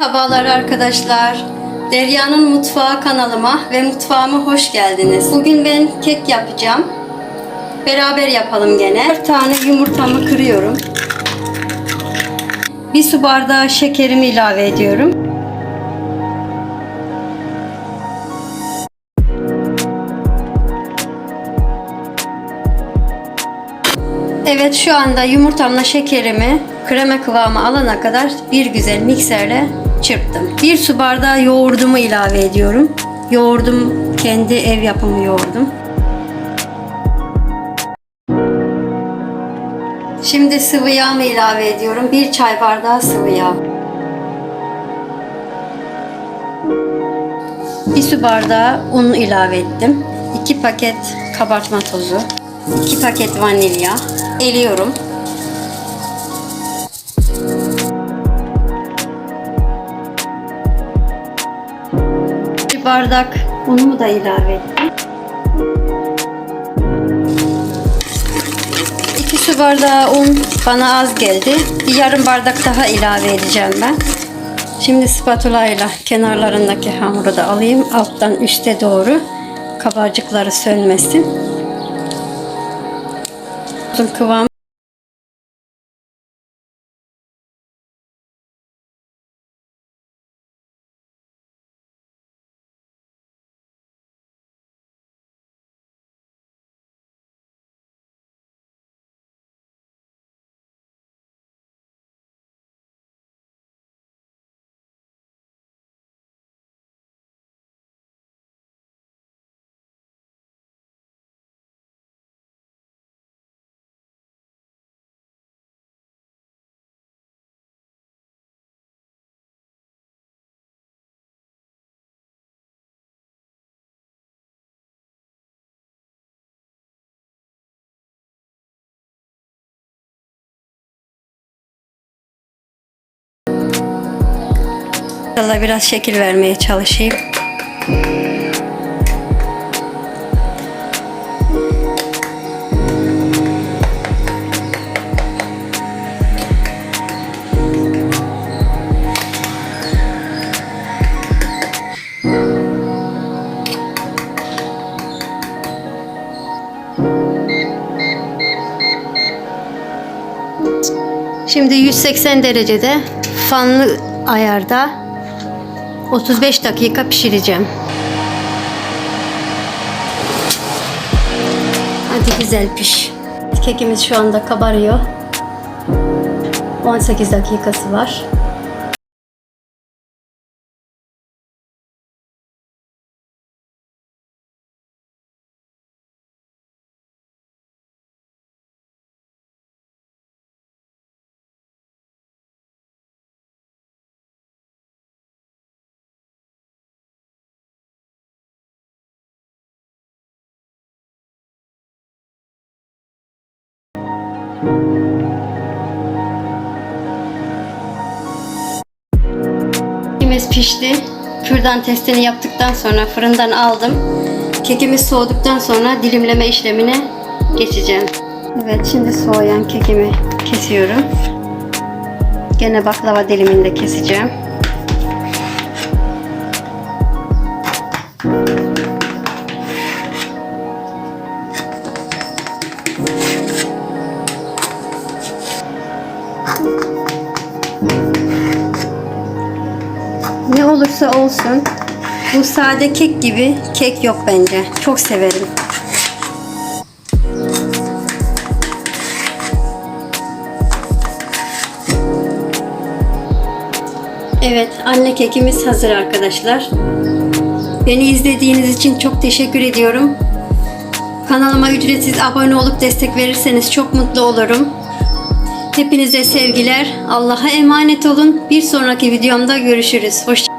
Merhabalar arkadaşlar. Derya'nın Mutfağı kanalıma ve mutfağıma hoş geldiniz. Bugün ben kek yapacağım. Beraber yapalım gene. Bir tane yumurtamı kırıyorum. Bir su bardağı şekerimi ilave ediyorum. Evet şu anda yumurtamla şekerimi krema kıvamı alana kadar bir güzel mikserle çırptım. Bir su bardağı yoğurdumu ilave ediyorum. Yoğurdum kendi ev yapımı yoğurdum. Şimdi sıvı yağımı ilave ediyorum. Bir çay bardağı sıvı yağ. Bir su bardağı un ilave ettim. 2 paket kabartma tozu. 2 paket vanilya. Eliyorum. Bardak unumu da ilave ettim. 2 su bardağı un bana az geldi. Bir yarım bardak daha ilave edeceğim ben. Şimdi spatula ile kenarlarındaki hamuru da alayım. Alttan üste doğru kabarcıkları sönmesin. Kıvam Valla biraz şekil vermeye çalışayım. Şimdi 180 derecede fanlı ayarda 35 dakika pişireceğim. Hadi güzel piş. Kekimiz şu anda kabarıyor. 18 dakikası var. Kekimiz pişti. Kürdan testini yaptıktan sonra fırından aldım. Kekimiz soğuduktan sonra dilimleme işlemine geçeceğim. Evet şimdi soğuyan kekimi kesiyorum. Gene baklava diliminde keseceğim. Olursa olsun bu sade kek gibi kek yok bence. Çok severim. Evet, anne kekimiz hazır arkadaşlar. Beni izlediğiniz için çok teşekkür ediyorum. Kanalıma ücretsiz abone olup destek verirseniz çok mutlu olurum. Hepinize sevgiler. Allah'a emanet olun. Bir sonraki videomda görüşürüz. Hoşça